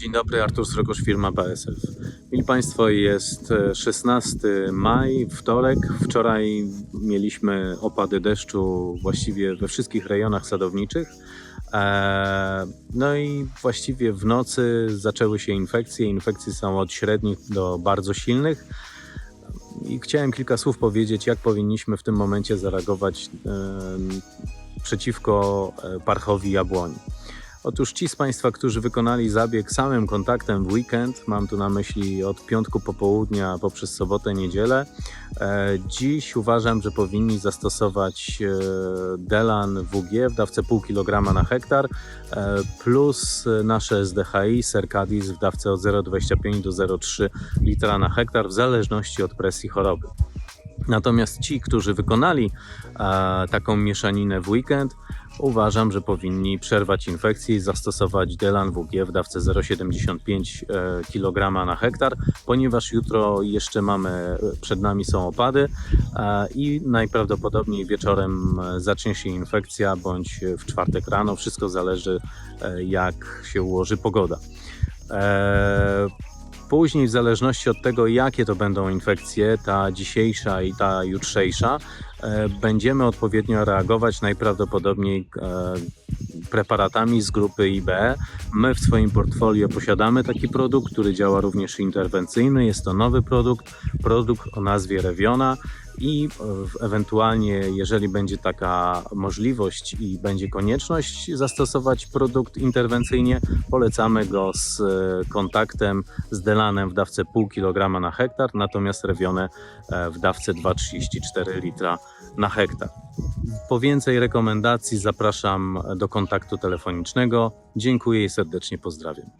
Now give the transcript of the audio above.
Dzień dobry, Artur Srokosz, firma PSF. Mili Państwo, jest e, 16 maj, wtorek. Wczoraj mieliśmy opady deszczu właściwie we wszystkich rejonach sadowniczych. E, No i właściwie w nocy zaczęły się infekcje. Infekcje są od średnich do bardzo silnych. I chciałem kilka słów powiedzieć, jak powinniśmy w tym momencie zareagować em, przeciwko e, parchowi jabłoni. Otóż ci z Państwa, którzy wykonali zabieg samym kontaktem w weekend, mam tu na myśli od piątku popołudnia poprzez sobotę, niedzielę, e, dziś uważam, że powinni zastosować e, Delan WG w dawce pół kilograma na hektar e, plus nasze SDHI Sercadis w dawce od 0,25 do 0,3 litra na hektar w zależności od presji choroby. Natomiast ci, którzy wykonali e, taką mieszaninę w weekend, uważam, że powinni przerwać infekcję i zastosować Delan WG w dawce 0,75 e, kg na hektar, ponieważ jutro jeszcze mamy, przed nami są opady e, i najprawdopodobniej wieczorem e, zacznie się infekcja bądź w czwartek rano. Wszystko zależy, e, jak się ułoży pogoda. Później, w zależności od tego, jakie to będą infekcje, ta dzisiejsza i ta jutrzejsza, e, będziemy odpowiednio reagować najprawdopodobniej e, preparatami z grupy IBE. My w swoim portfolio posiadamy taki produkt, który działa również interwencyjny. Jest to nowy produkt, produkt o nazwie Reviona i e, ewentualnie, jeżeli będzie taka możliwość i będzie konieczność zastosować produkt interwencyjnie, polecamy go z e, kontaktem z delanem w dawce 0,5 kg na hektar, natomiast rewionę e, w dawce 2,34 litra na hektar. Po więcej rekomendacji zapraszam do kontaktu telefonicznego. Dziękuję i serdecznie pozdrawiam.